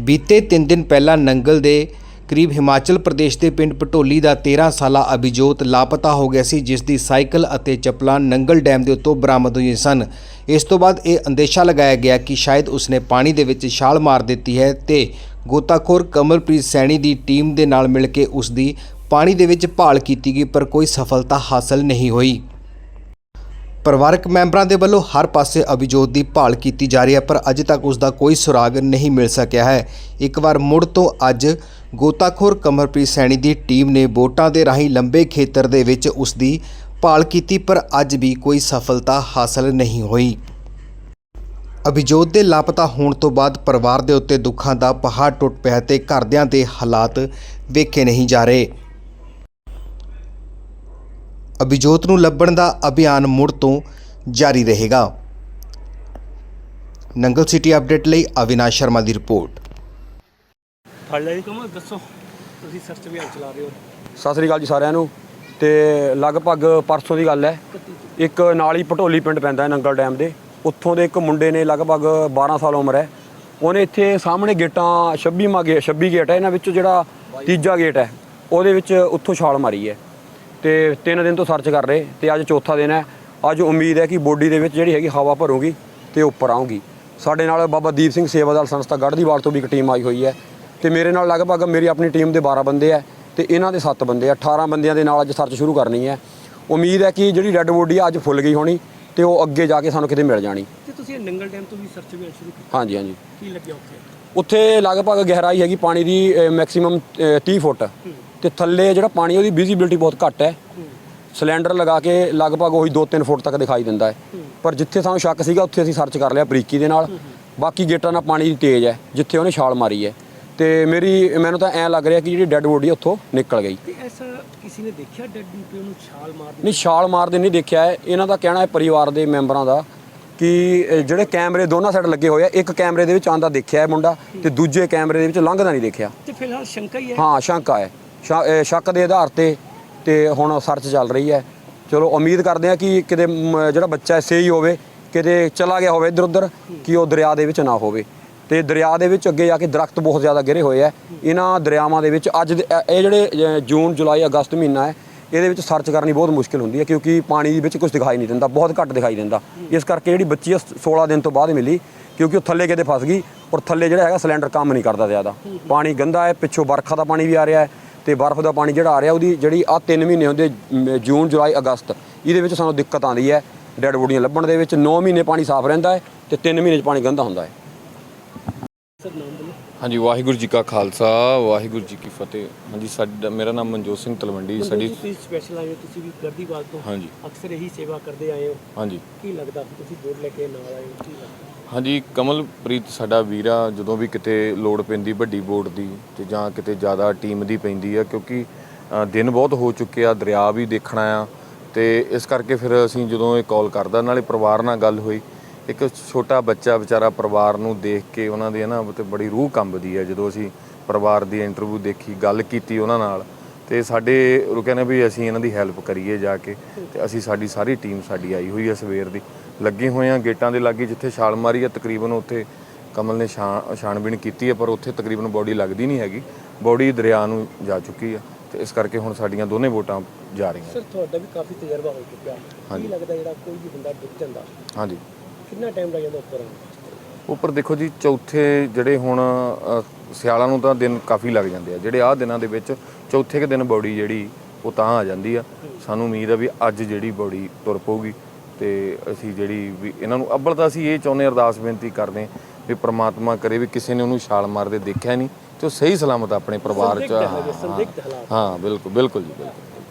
ਬੀਤੇ 3 ਦਿਨ ਪਹਿਲਾਂ ਨੰਗਲ ਦੇ ਕਰੀਬ ਹਿਮਾਚਲ ਪ੍ਰਦੇਸ਼ ਦੇ ਪਿੰਡ ਪਟੋਲੀ ਦਾ 13 ਸਾਲਾ ਅਭਿਜੋਤ ਲਾਪਤਾ ਹੋ ਗਿਆ ਸੀ, ਜਿਸ ਦੀ ਸਾਈਕਲ ਅਤੇ ਚੱਪਲਾਂ ਨੰਗਲ ਡੈਮ ਦੇ ਉੱਤੋਂ ਬਰਾਮਦ ਹੋਈਆਂ ਸਨ। ਇਸ ਤੋਂ ਬਾਅਦ ਇਹ ਅੰਦੇਸ਼ਾ ਲਗਾਇਆ ਗਿਆ ਕਿ ਸ਼ਾਇਦ ਉਸਨੇ ਪਾਣੀ ਦੇ ਵਿੱਚ ਛਾਲ ਮਾਰ ਦਿੱਤੀ ਹੈ ਤੇ ਗੋਤਾਖੋਰ ਕਮਲਪ੍ਰੀਤ ਸੈਣੀ ਦੀ ਟੀਮ ਦੇ ਨਾਲ ਮਿਲ ਕੇ ਉਸ ਦੀ ਪਾਣੀ ਦੇ ਵਿੱਚ ਭਾਲ ਕੀਤੀ ਗਈ, ਪਰ ਕੋਈ ਸਫਲਤਾ ਹਾਸਲ ਨਹੀਂ ਹੋਈ। ਪਰਿਵਾਰਕ ਮੈਂਬਰਾਂ ਦੇ ਵੱਲੋਂ ਹਰ ਪਾਸੇ ਅਭਿਜੋਤ ਦੀ ਭਾਲ ਕੀਤੀ ਜਾ ਰਹੀ ਹੈ, ਪਰ ਅਜੇ ਤੱਕ ਉਸ ਦਾ ਕੋਈ ਸੁਰਾਗ ਨਹੀਂ ਮਿਲ ਸਕਿਆ ਹੈ। ਇੱਕ ਵਾਰ ਮੁੜ ਤੋਂ ਅੱਜ ਗੋਤਾਖੋਰ ਕਮਰਪ੍ਰੀਤ ਸੈਣੀ ਦੀ ਟੀਮ ਨੇ ਬੋਟਾਂ ਦੇ ਰਾਹੀਂ ਲੰਬੇ ਖੇਤਰ ਦੇ ਵਿੱਚ ਉਸ ਦੀ ਭਾਲ ਕੀਤੀ, ਪਰ ਅੱਜ ਵੀ ਕੋਈ ਸਫਲਤਾ ਹਾਸਲ ਨਹੀਂ ਹੋਈ। ਅਭਿਜੋਤ ਦੇ ਲਾਪਤਾ ਹੋਣ ਤੋਂ ਬਾਅਦ ਪਰਿਵਾਰ ਦੇ ਉੱਤੇ ਦੁੱਖਾਂ ਦਾ ਪਹਾੜ ਟੁੱਟ ਪਿਆ ਤੇ ਘਰਦਿਆਂ ਦੇ ਹਾਲਾਤ ਵੇਖੇ ਨਹੀਂ ਜਾ ਰਹੇ। ਅਭਿਜੋਤ ਨੂੰ ਲੱਭਣ ਦਾ ਅਭਿਆਨ ਮੁੜ ਤੋਂ ਜਾਰੀ ਰਹੇਗਾ। ਨੰਗਲ ਸਿਟੀ ਅਪਡੇਟ ਲਈ ਅਵਿਨਾਸ਼ ਸ਼ਰਮਾ ਦੀ ਰਿਪੋਰਟ। ਫੜ ਕਮਲ ਦੱਸੋ ਤੁਸੀਂ ਸਰਚ ਅਭਿਆਨ ਚਲਾ ਰਹੇ ਹੋ? ਸਤਿ ਸ੍ਰੀ ਅਕਾਲ ਜੀ ਸਾਰਿਆਂ ਨੂੰ। ਤੇ ਲਗਭਗ ਪਰਸੋਂ ਦੀ ਗੱਲ ਹੈ ਇੱਕ ਨਾਲੀ ਪਟੋਲੀ ਪਿੰਡ ਪੈਂਦਾ ਹੈ ਨੰਗਲ ਡੈਮ ਦੇ। ਉੱਥੋਂ ਦੇ ਇੱਕ ਮੁੰਡੇ ਨੇ ਲਗਭਗ 12 ਸਾਲ ਉਮਰ ਹੈ। ਉਹਨੇ ਇੱਥੇ ਸਾਹਮਣੇ ਗੇਟਾਂ 26ਵਾਂ ਗੇਟ 26 ਗੇਟ ਹੈ ਇਹਨਾਂ ਵਿੱਚੋਂ ਜਿਹੜਾ ਤੀਜਾ ਗੇਟ ਹੈ ਉਹਦੇ ਵਿੱਚ ਉੱਥੋਂ ਛਾਲ ਮਾਰੀ ਹੈ। ਤੇ ਤਿੰਨ ਦਿਨ ਤੋਂ ਸਰਚ ਕਰ ਰਹੇ ਤੇ ਅੱਜ ਚੌਥਾ ਦਿਨ ਹੈ। ਅੱਜ ਉਮੀਦ ਹੈ ਕਿ ਬੋਡੀ ਦੇ ਵਿੱਚ ਜਿਹੜੀ ਹੈਗੀ ਹਵਾ ਭਰੂਗੀ ਤੇ ਉੱਪਰ ਆਊਗੀ। ਸਾਡੇ ਨਾਲ ਬਾਬਾ ਦੀਪ ਸਿੰਘ ਸੇਵਾਦਾਰ ਸੰਸਥਾ ਗੜ੍ਹਦੀਵਾਲ ਤੋਂ ਵੀ ਇੱਕ ਟੀਮ ਆਈ ਹੋਈ ਹੈ ਤੇ ਮੇਰੇ ਨਾਲ ਲਗਭਗ ਮੇਰੀ ਆਪਣੀ ਟੀਮ ਦੇ 12 ਬੰਦੇ ਹੈ ਤੇ ਇਹਨਾਂ ਦੇ 7 ਬੰਦੇ ਆ 18 ਬੰਦਿਆਂ ਦੇ ਨਾਲ ਅੱਜ ਸਰਚ ਸ਼ੁਰੂ ਕਰਨੀ ਹੈ। ਉਮੀਦ ਹੈ ਕਿ ਜਿਹੜੀ ਰੈੱਡ ਬੋਡੀ ਆ ਅੱਜ ਫੁੱਲ ਗਈ ਹੋਣੀ ਤੇ ਉਹ ਅੱਗੇ ਜਾ ਕੇ ਸਾਨੂੰ ਕਿਤੇ ਮਿਲ ਜਾਣੀ। ਤੇ ਤੁਸੀਂ ਨੰਗਲ ਡੈਮ ਤੋਂ ਵੀ ਸਰਚ ਅਭਿਆਨ ਸ਼ੁਰੂ ਕੀਤਾ। ਹਾਂਜੀ ਹਾਂਜੀ। ਕੀ ਲੱਗਿਆ ਉੱਥੇ? ਉੱਥੇ ਲਗਭਗ ਗਹਿਰਾਈ ਹੈਗੀ ਪਾਣੀ ਦੀ ਮੈਕਸਿਮਮ 30 ਫੁੱਟ। ਤੇ ਥੱਲੇ ਜਿਹੜਾ ਪਾਣੀ ਉਹਦੀ ਵਿਜ਼ੀਬਿਲਟੀ ਬਹੁਤ ਘੱਟ ਹੈ। ਸਿਲੰਡਰ ਲਗਾ ਕੇ ਲਗਭਗ ਉਹੀ 2-3 ਫੁੱਟ ਤੱਕ ਦਿਖਾਈ ਦਿੰਦਾ ਹੈ। ਪਰ ਜਿੱਥੇ ਸਾਨੂੰ ਸ਼ੱਕ ਸੀਗਾ ਉੱਥੇ ਅਸੀਂ ਸਰਚ ਕਰ ਲਿਆ ਬਰੀਕੀ ਦੇ ਨਾਲ। ਬਾਕੀ ਗੇਟਾਂ ਨਾਲ ਪਾਣੀ ਦੀ ਤੇਜ਼ ਹੈ ਜਿੱਥੇ ਉਹਨੇ ਛਾਲ ਮਾਰੀ ਹੈ। ਤੇ ਮੇਰੀ ਮੈਨੂੰ ਤਾਂ ਐਂ ਲੱਗ ਰਿਹਾ ਕਿ ਜਿਹੜੀ ਡੈੱਡ ਬੋਡੀ ਉੱਥੋਂ ਨਿਕਲ ਗਈ। ਤੇ ਐਸਾ ਕਿਸੇ ਨੇ ਦੇਖਿਆ ਡੈਡ ਡੀਪੇ ਉਹਨੂੰ ਛਾਲ ਮਾਰ ਦਿੱਤੀ ਨਹੀਂ ਛਾਲ ਮਾਰਦੇ ਨਹੀਂ ਦੇਖਿਆ ਹੈ। ਇਹਨਾਂ ਦਾ ਕਹਿਣਾ ਹੈ ਪਰਿਵਾਰ ਦੇ ਮੈਂਬਰਾਂ ਦਾ ਕਿ ਜਿਹੜੇ ਕੈਮਰੇ ਦੋਨਾਂ ਸਾਈਡ ਲੱਗੇ ਹੋਏ ਆ ਇੱਕ ਕੈਮਰੇ ਦੇ ਵਿੱਚ ਆਂਦਾ ਦੇਖਿਆ ਹੈ ਮੁੰਡਾ ਤੇ ਦੂਜੇ ਕੈਮਰੇ ਦੇ ਵਿੱਚ ਲੰਘਦਾ ਨਹੀਂ ਦੇਖਿਆ। ਤੇ ਫਿਲਹਾਲ ਸ਼ੰਕਾ ਹੀ ਹੈ। ਹਾਂ ਸ਼ੰਕਾ ਹੈ। ਸ਼ੱਕ ਦੇ ਆਧਾਰ ਤੇ ਤੇ ਹੁਣ ਸਰਚ ਚੱਲ ਰਹੀ ਹੈ। ਚਲੋ ਉਮੀਦ ਕਰਦੇ ਆ ਕਿ ਕਿਤੇ ਮ, ਜਿਹੜਾ ਬੱਚਾ ਸਹੀ ਹੋਵੇ ਕਿਤੇ ਚਲਾ ਗਿਆ ਹੋਵੇ ਇੱਧਰ ਉੱਧਰ ਕਿ ਉਹ ਦਰਿਆ ਦੇ ਵਿੱਚ ਨਾ ਹੋਵੇ। ਤੇ ਦਰਿਆ ਦੇ ਵਿੱਚ ਅੱਗੇ ਜਾ ਕੇ ਦਰਖਤ ਬਹੁਤ ਜ਼ਿਆਦਾ ਗਿਰੇ ਹੋਏ ਆ ਇਹਨਾਂ ਦਰਿਆਵਾਂ ਦੇ ਵਿੱਚ ਅੱਜ ਇਹ ਜਿਹੜੇ ਜੂਨ ਜੁਲਾਈ ਅਗਸਤ ਮਹੀਨਾ ਹੈ ਇਹਦੇ ਵਿੱਚ ਸਰਚ ਕਰਨੀ ਬਹੁਤ ਮੁਸ਼ਕਿਲ ਹੁੰਦੀ ਹੈ ਕਿਉਂਕਿ ਪਾਣੀ ਦੇ ਵਿੱਚ ਕੁਝ ਦਿਖਾਈ ਨਹੀਂ ਦਿੰਦਾ ਬਹੁਤ ਘੱਟ ਦਿਖਾਈ ਦਿੰਦਾ। ਇਸ ਕਰਕੇ ਜਿਹੜੀ ਬੱਚੀ ਆ 16 ਦਿਨ ਤੋਂ ਬਾਅਦ ਮਿਲੀ ਕਿਉਂਕਿ ਉਹ ਥੱਲੇ ਕਿਤੇ ਫਸ ਗਈ ਔਰ ਥੱਲੇ ਜਿਹੜਾ ਹੈਗਾ ਸਿਲੰਡਰ ਕੰਮ ਨਹੀਂ ਕਰਦਾ ਜ਼ਿਆਦਾ। ਪਾਣੀ ਗੰਦਾ ਹੈ ਪਿੱਛੋਂ ਵਰਖਾ ਦਾ ਪਾਣੀ ਵੀ ਆ ਰਿਹਾ ਹੈ ਤੇ ਬਰਫ਼ ਦਾ ਪਾਣੀ ਜਿਹੜਾ ਆ ਰਿਹਾ ਉਹਦੀ ਜਿਹੜੀ ਆ 3 ਮਹੀਨੇ ਹੁੰਦੇ ਜੂਨ ਜੁਲਾਈ ਅਗਸਤ ਇਹਦੇ ਵਿੱਚ ਸਾਨੂੰ ਦਿੱਕਤ ਆਉਂਦੀ ਹੈ। ਡੈਡ ਬੋਡੀਆਂ ਲੱਭਣ ਦੇ ਵਿੱਚ 9 ਮਹੀਨੇ ਪਾਣੀ ਸਾਫ਼ ਰਹਿੰਦਾ ਹੈ ਤੇ 3 ਮਹੀਨੇ 'ਚ ਪਾਣੀ ਗੰਦਾ ਹੁੰਦਾ ਹੈ। ਹਾਂਜੀ ਵਾਹਿਗੁਰੂ ਜੀ ਕਾ ਖਾਲਸਾ ਵਾਹਿਗੁਰੂ ਜੀ ਕੀ ਫਤਿਹ। ਹਾਂਜੀ ਸਾਡਾ ਮੇਰਾ ਨਾਮ ਮਨਜੋਤ ਸਿੰਘ ਤਲਵੰਡੀ ਸਾਡੀ ਤੁਸੀਂ ਸਪੈਸ਼ਲ ਆਏ ਹੋ ਤੁਸੀਂ ਵੀ ਗਰਦੀਵਾਲ ਤੋਂ ਹਾਂਜੀ। ਅਕਸਰ ਇਹੀ ਸੇਵਾ ਕਰਦੇ ਆਏ ਹੋ। ਹਾਂਜੀ। ਕੀ ਲੱਗਦਾ ਤੁਸੀਂ ਬੋਰਡ ਲੈ ਕੇ ਨਾਲ ਆਏ ਹੋ ਕੀ ਲੱਗਦਾ? ਹਾਂਜੀ ਕਮਲਪ੍ਰੀਤ ਸਾਡਾ ਵੀਰਾ ਜਦੋਂ ਵੀ ਕਿਤੇ ਲੋੜ ਪੈਂਦੀ ਵੱਡੀ ਬੋਟ ਦੀ ਤੇ ਜਾਂ ਕਿਤੇ ਜ਼ਿਆਦਾ ਟੀਮ ਦੀ ਪੈਂਦੀ ਆ ਕਿਉਂਕਿ ਅ, ਦਿਨ ਬਹੁਤ ਹੋ ਚੁੱਕੇ ਆ ਦਰਿਆ ਵੀ ਦੇਖਣਾ ਆ ਤੇ ਇਸ ਕਰਕੇ ਫਿਰ ਅਸੀਂ ਜਦੋਂ ਇਹ ਕਾਲ ਕਰਦਾ ਨਾਲੇ ਪਰਿਵਾਰ ਨਾਲ ਗੱਲ ਹੋਈ ਇੱਕ ਛੋਟਾ ਬੱਚਾ ਵਿਚਾਰਾ ਪਰਿਵਾਰ ਨੂੰ ਦੇਖ ਕੇ ਉਹਨਾਂ ਦੀ ਨਾ ਤੇ ਬੜੀ ਰੂਹ ਕੰਬਦੀ ਆ ਜਦੋਂ ਅਸੀਂ ਪਰਿਵਾਰ ਦੀ ਇੰਟਰਵਿਊ ਦੇਖੀ ਗੱਲ ਕੀਤੀ ਉਹਨਾਂ ਨਾਲ ਤੇ ਸਾਡੇ ਉਹ ਕਹਿੰਦੇ ਵੀ ਅਸੀਂ ਇਹਨਾਂ ਦੀ ਹੈਲਪ ਕਰੀਏ ਜਾ ਕੇ ਤੇ ਅਸੀਂ ਸਾਡੀ ਸਾਰੀ ਟੀਮ ਸਾਡੀ ਆਈ ਹੋਈ ਆ ਸਵੇਰ ਦੀ। ਲੱਗੇ ਹੋਏ ਆ ਗੇਟਾਂ ਦੇ ਲਾਗੇ ਜਿੱਥੇ ਛਾਲ ਮਾਰੀ ਹੈ ਤਕਰੀਬਨ ਉੱਥੇ ਕਮਲ ਨੇ ਛਾਣਬੀਣ ਕੀਤੀ ਹੈ ਪਰ ਉੱਥੇ ਤਕਰੀਬਨ ਬੋਡੀ ਲੱਗਦੀ ਨਹੀਂ ਹੈਗੀ। ਬੋਡੀ ਦਰਿਆ ਨੂੰ ਜਾ ਚੁੱਕੀ ਹੈ ਤੇ ਇਸ ਕਰਕੇ ਹੁਣ ਸਾਡੀਆਂ ਦੋਨੇ ਵੋਟਾਂ ਜਾ ਰਹੀਆਂ। ਸਰ ਤੁਹਾਡਾ ਵੀ ਕਾਫੀ ਤਜਰਬਾ ਹੋ ਚੁੱਕਿਆ। ਕੀ ਲੱਗਦਾ ਜਿਹੜਾ ਕੋਈ ਵੀ ਬੰਦਾ ਡੁੱਬ ਜਾਂਦਾ? ਹਾਂਜੀ। ਕਿੰਨਾ ਟਾਈਮ ਲੱਗ ਜਾਂਦਾ ਉੱਪਰ ਆਉਣ? ਉੱਪਰ ਦੇਖੋ ਜੀ ਚੌਥੇ ਜਿਹੜੇ ਹੁਣ ਸਿਆਲਾਂ ਨੂੰ ਤਾਂ ਦਿਨ ਕਾਫੀ ਲੱਗ ਜਾਂਦੇ ਆ। ਜਿਹੜੇ ਆਹ ਦਿਨਾਂ ਦੇ ਵਿੱਚ ਚੌਥੇ ਕੁ ਦਿਨ ਬੋਡੀ ਜਿਹੜੀ ਉਹ ਤਾਂ ਆ ਜਾਂਦੀ ਆ। ਸਾਨੂੰ ਉਮੀਦ ਆ ਵੀ ਅੱਜ ਜਿਹੜੀ ਬੋਡੀ ਤੁਰ ਪਊਗੀ। ਤੇ ਅਸੀਂ ਜਿਹੜੀ ਵੀ ਇਹਨਾਂ ਨੂੰ ਅੱਬਲ ਤਾਂ ਅਸੀਂ ਇਹ ਚਾਹੁੰਦੇ ਅਰਦਾਸ ਬੇਨਤੀ ਕਰਦੇ ਵੀ ਪ੍ਰਮਾਤਮਾ ਕਰੇ ਵੀ ਕਿਸੇ ਨੇ ਉਹਨੂੰ ਛਾਲ ਮਾਰਦੇ ਦੇਖਿਆ ਨਹੀਂ ਤੇ ਉਹ ਸਹੀ ਸਲਾਮਤ ਆਪਣੇ ਪਰਿਵਾਰ ਚ ਹਾਂ ਬਿਲਕੁਲ ਬਿਲਕੁਲ ਜੀ ਬਿਲਕੁਲ।